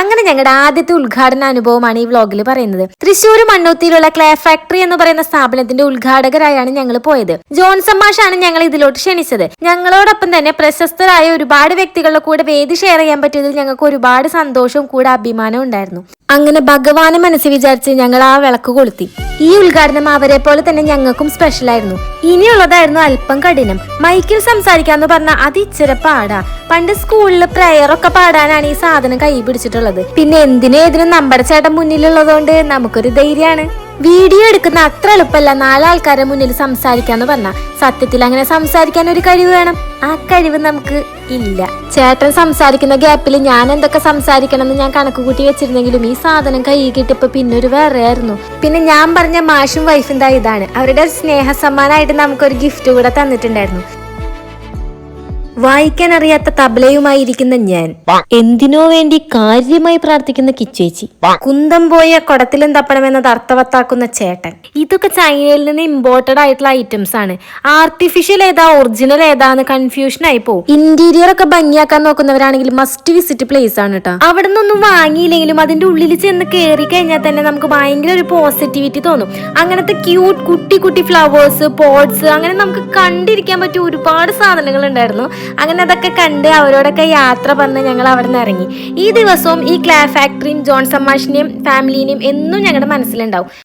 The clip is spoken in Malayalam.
അങ്ങനെ ഞങ്ങളുടെ ആദ്യത്തെ ഉദ്ഘാടന അനുഭവമാണ് ഈ വ്ലോഗിൽ പറയുന്നത്. തൃശ്ശൂർ മണ്ണൂത്തിയിലുള്ള ക്ലേ ഫാക്ടറി എന്ന് പറയുന്ന സ്ഥാപനത്തിന്റെ ഉദ്ഘാടകരായാണ് ഞങ്ങൾ പോയത്. ജോൺസൺ മാഷാണ് ഞങ്ങൾ ഇതിലോട്ട് ക്ഷണിച്ചത്. ഞങ്ങളോടൊപ്പം തന്നെ പ്രശസ്തരായ ഒരുപാട് വ്യക്തികളുടെ കൂടെ വേദി ഷെയർ ചെയ്യാൻ പറ്റിയതിൽ ഞങ്ങൾക്ക് ഒരുപാട് സന്തോഷവും കൂടെ അഭിമാനവും ഉണ്ടായിരുന്നു. അങ്ങനെ ഭഗവാനെ മനസ്സ് വിചാരിച്ച് ഞങ്ങൾ ആ വിളക്ക് കൊളുത്തി. ഈ ഉദ്ഘാടനം അവരെ പോലെ തന്നെ ഞങ്ങൾക്കും സ്പെഷ്യൽ ആയിരുന്നു. ഇനിയുള്ളതായിരുന്നു അല്പം കഠിനം. മൈക്കിൽ സംസാരിക്കാന്ന് പറഞ്ഞാൽ അത് ഇച്ചിരി പാടാ. പണ്ട് സ്കൂളിൽ പ്രേയറൊക്കെ പാടാനാണ് ഈ സാധനം കൈ പിടിച്ചിട്ടുള്ളത് പിന്നെ എന്തിനും ഏതിനും നമ്മുടെ ചേട്ടൻ മുന്നിലുള്ളതുകൊണ്ട് നമുക്കൊരു ധൈര്യമാണ്. വീഡിയോ എടുക്കുന്ന അത്ര എളുപ്പമല്ല. നാലാൾക്കാരെ മുന്നിൽ സംസാരിക്കാന്ന് പറഞ്ഞ സത്യത്തിൽ അങ്ങനെ സംസാരിക്കാൻ ഒരു കഴിവ് വേണം. ആ കഴിവ് നമുക്ക് ഇല്ല. ചേട്ടൻ സംസാരിക്കുന്ന ഗ്യാപ്പിൽ ഞാൻ എന്തൊക്കെ സംസാരിക്കണം എന്ന് ഞാൻ കണക്ക് കൂട്ടി വെച്ചിരുന്നെങ്കിലും ഈ സാധനം കൈ കിട്ടിയപ്പോ പിന്നെ ഒരു വേറെ ആയിരുന്നു പിന്നെ ഞാൻ പറഞ്ഞ മാഷും വൈഫും ഇതാണ്. അവരുടെ സ്നേഹ സമ്മാനമായിട്ട് നമുക്കൊരു ഗിഫ്റ്റ് കൂടെ തന്നിട്ടുണ്ടായിരുന്നു. വായിക്കാൻ അറിയാത്ത തബലയുമായി ഇരിക്കുന്ന ഞാൻ എന്തിനോ വേണ്ടി കാര്യമായി പ്രാർത്ഥിക്കുന്ന കിച്ചേച്ചി. കുന്തം പോയ കുടത്തിലും തപ്പണമെന്നത് അർത്ഥവത്താക്കുന്ന ചേട്ടൻ. ഇതൊക്കെ ചൈനയിൽ നിന്ന് ഇമ്പോർട്ടഡ് ആയിട്ടുള്ള ഐറ്റംസ് ആണ്. ആർട്ടിഫിഷ്യൽ ഏതാ ഒറിജിനൽ ഏതാന്ന് കൺഫ്യൂഷൻ ആയി പോകും ഇന്റീരിയർ ഒക്കെ ഭംഗിയാക്കാൻ നോക്കുന്നവരാണെങ്കിൽ മസ്റ്റ് വിസിറ്റ് പ്ലേസ് ആണ് കേട്ടോ അവിടെ നിന്നൊന്നും വാങ്ങിയില്ലെങ്കിലും അതിന്റെ ഉള്ളിൽ ചെന്ന് കയറി കഴിഞ്ഞാൽ തന്നെ നമുക്ക് ഭയങ്കര ഒരു പോസിറ്റിവിറ്റി തോന്നും. അങ്ങനത്തെ ക്യൂട്ട് കുട്ടി കുട്ടി ഫ്ലവേഴ്സ് പോട്സ് അങ്ങനെ നമുക്ക് കണ്ടിരിക്കാൻ പറ്റിയ ഒരുപാട് സാധനങ്ങൾ ഉണ്ടായിരുന്നു അങ്ങനെ അതൊക്കെ കണ്ട് അവരോടൊക്കെ യാത്ര പറഞ്ഞ് ഞങ്ങൾ അവിടെ നിന്ന് ഇറങ്ങി. ഈ ദിവസവും ഈ ക്ലാ ഫാക്ടറിയും ജോൺസമ്മാഷിനെയും ഫാമിലിനെയും എന്നും ഞങ്ങളുടെ മനസ്സിലുണ്ടാവും.